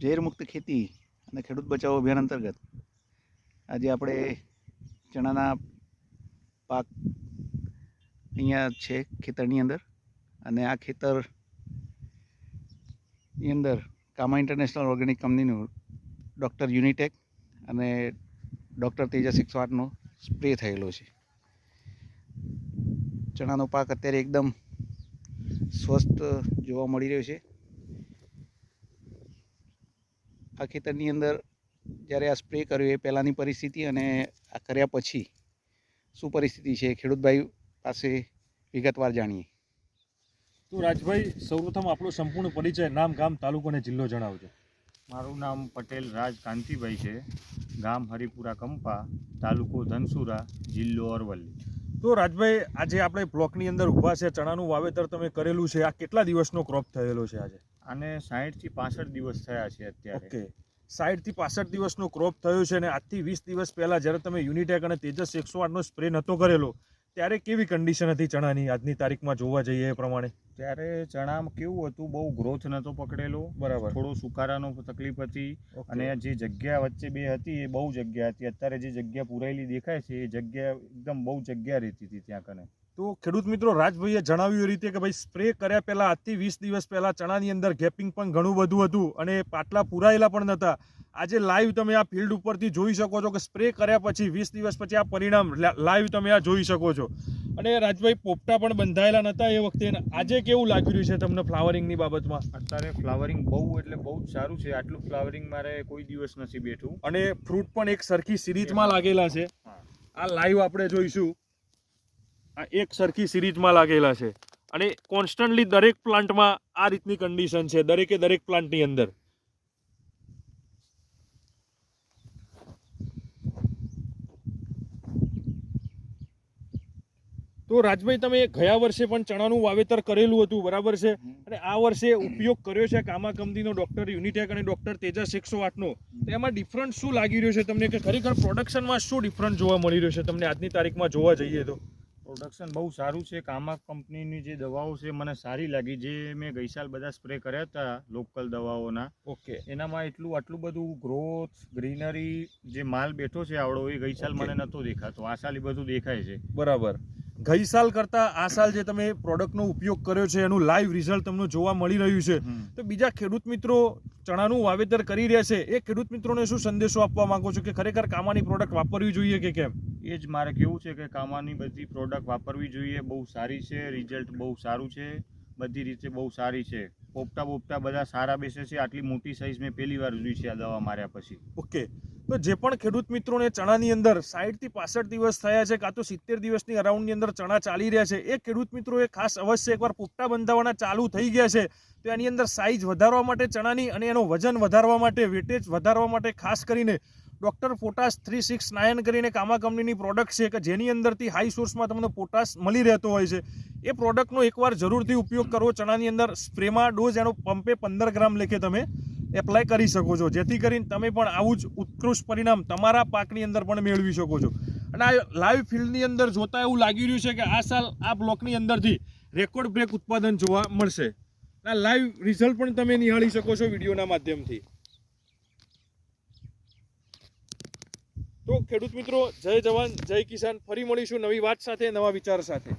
ઝેરમુક્ત ખેતી અને ખેડૂત બચાવો અભિયાન અંતર્ગત આજે આપણે ચણાના પાક અહીંયા છે ખેતરની અંદર અને આ ખેતરની અંદર કામા ઇન્ટરનેશનલ ઓર્ગેનિક કંપનીનું ડૉક્ટર યુનિટેક અને ડૉક્ટર તેજસ એકસો આઠનો સ્પ્રે થયેલો છે. ચણાનો પાક અત્યારે એકદમ સ્વસ્થ જોવા મળી રહ્યો છે. આ ખેતરની અંદર જ્યારે આ સ્પ્રે કર્યો એ પહેલાંની પરિસ્થિતિ અને આ કર્યા પછી શું પરિસ્થિતિ છે ખેડૂતભાઈ પાસે વિગતવાર જાણીએ. તો રાજભાઈ સૌપ્રથમ આપણો સંપૂર્ણ પરિચય નામ ગામ તાલુકો અને જિલ્લો જણાવજો. મારું નામ પટેલ રાજ કાંતિભાઈ છે. ગામ હરિપુરા કંપા તાલુકો ધનસુરા જિલ્લો અરવલ્લી. તો રાજભાઈ આજે આપણે બ્લોકની અંદર ઊભા છે ચણાનું વાવેતર તમે કરેલું છે. આ કેટલા દિવસનો ક્રોપ થયેલો છે આજે? આને સાહીઠથી પાસઠ દિવસ થયા છે અત્યારે. ઓકે. સાઠથી પાસઠ દિવસનો ક્રોપ થયો છે અને આજથી વીસ દિવસ પહેલાં જ્યારે તમે યુનિટેક અને તેજસ એકસો આઠનો સ્પ્રે નહોતો કરેલો ત્યારે કેવી કન્ડિશન હતી ચણાની આજની તારીખમાં જોવા જઈએ એ પ્રમાણે? ત્યારે ચણામાં કેવું હતું બહુ ગ્રોથ નહોતો પકડેલો. બરાબર. થોડો સુકારાનો તકલીફ હતી અને અને જે જગ્યા વચ્ચે બે હતી એ બહુ જગ્યા હતી. અત્યારે જે જગ્યા પુરાયેલી દેખાય છે એ જગ્યા એકદમ બહુ જગ્યા રહેતી હતી ત્યાં કને. તો ખેડૂત મિત્રો રાજભાઈએ જણાવ્યું એ રીતે કે ભાઈ સ્પ્રે કર્યા પહેલા આજથી વીસ દિવસ પહેલાં ચણાની અંદર ગેપિંગ પણ ઘણું બધું હતું અને પાટલા પુરાયેલા પણ નહોતા આજે લાઈવ તમે આ ફિલ્ડ ઉપરથી જોઈ શકો છો કે સ્પ્રે કર્યા પછી વીસ દિવસ પછી આ પરિણામ લાઈવ તમે આ જોઈ શકો છો. અને રાજભાઈ પોપટા પણ બંધાયેલા નહોતા એ વખતે. આજે કેવું લાગી રહ્યું છે તમને ફ્લાવરિંગની બાબતમાં? અત્યારે ફ્લાવરિંગ બહુ એટલે બહુ જ સારું છે. આટલું ફ્લાવરિંગ મારે કોઈ દિવસ નથી બેઠું. અને ફ્રૂટ પણ એક સરખી સિરીઝમાં લાગેલા છે. આ લાઈવ આપણે જોઈશું. આ એક સરખી સિરીઝમાં લાગેલા છે. અને કોન્સ્ટન્ટલી દરેક પ્લાન્ટમાં આ રીતની કન્ડિશન છે દરેકે દરેક પ્લાન્ટની અંદર. તો રાજભાઈ તમે ગયા વર્ષે પણ ચણાનું વાવેતર કરેલું હતું બરાબર છે? અને આ વર્ષે ઉપયોગ કર્યો છે કામા કંપનીનો ડોક્ટર યુનિટેક અને ડોક્ટર તેજસ એકસો આઠનો તો એમાં ડિફરન્સ શું લાગી રહ્યો છે તમને? કે ખરેખર પ્રોડક્શનમાં શું ડિફરન્સ જોવા મળી રહ્યો છે તમને આજની તારીખમાં જોવા જઈએ તો? પ્રોડક્શન બહુ સારું છે. કામા કંપનીની જે દવાઓ છે મને સારી લાગી. જે મેં ગઈસાલ બધા સ્પ્રે કર્યા હતા લોકલ દવાઓના. ઓકે. એનામાં એટલું આટલું બધું ગ્રોથ ગ્રીનરી જે માલ બેઠો છે આવડો એ ગઈસાલ મને નહોતો દેખાતો. આ સાલ એ બધું દેખાય છે. બરાબર. ગઈ સાલ કરતાં આ સાલ જે તમે પ્રોડક્ટનો ઉપયોગ કર્યો છે એનું લાઈવ રિઝલ્ટ તમને જોવા મળી રહ્યું છે. તો બીજા ખેડૂત મિત્રો ચણાનું વાવેતર કરી રહ્યા છે. એ ખેડૂત મિત્રોને શું સંદેશો આપવા માંગો છો? કે ખરેખર કામાની પ્રોડક્ટ વાપરવી જોઈએ કે કેમ? એ જ મારે કેવું છે કે કામાની બધી પ્રોડક્ટ વાપરવી જોઈએ. બહુ સારી છે રિઝલ્ટ બહુ સારું છે, બધી રીતે બહુ સારી છે. પોપટા બોપટા બધા સારા બેસે છે. આટલી મોટી સાઇઝ મેં પહેલી વાર જોઈ છે આ દવા માર્યા પછી. ઓકે. તો જે પણ ખેડૂત મિત્રોને ચણાની અંદર સાઠથી પાસઠ દિવસ થયા છે કાં તો સિત્તેર દિવસની અરાઉન્ડની અંદર ચણા ચાલી રહ્યા છે. એ ખેડૂત મિત્રોએ ખાસ અવશ્ય એકવાર પોપટા બંધાવવાના ચાલુ થઈ ગયા છે. તો એની અંદર સાઇઝ વધારવા માટે ચણાની અને એનો વજન વધારવા માટે વેટેજ વધારવા માટે ખાસ કરીને doctor potash three six nine કરીને કામા કંપનીની પ્રોડક્ટ છે કે જેની અંદરથી હાઈ સોર્સમાં તમને પોટાશ મળી રહેતો હોય છે. એ પ્રોડક્ટનો એકવાર જરૂરથી ઉપયોગ કરવો. ચણાની અંદર સ્પ્રેમાં ડોઝ એનો પંપે પંદર ગ્રામ લેખે તમે એપ્લાય કરી શકો છો. જેથી કરીને તમે પણ આવું જ ઉત્કૃષ્ટ પરિણામ તમારા પાકની અંદર પણ મેળવી શકો છો. અને આ લાઈવ ફિલ્ડની અંદર જોતા એવું લાગી રહ્યું છે કે આ સાલ આ બ્લોકની અંદરથી રેકોર્ડ બ્રેક ઉત્પાદન જોવા મળશે. આ લાઈવ રિઝલ્ટ પણ તમે નિહાળી શકો છો વિડીયોના માધ્યમથી. તો ખેડૂત મિત્રો, જય જવાન, જય કિસાન. ફરી મળીશું નવી વાત સાથે, નવા વિચાર સાથે.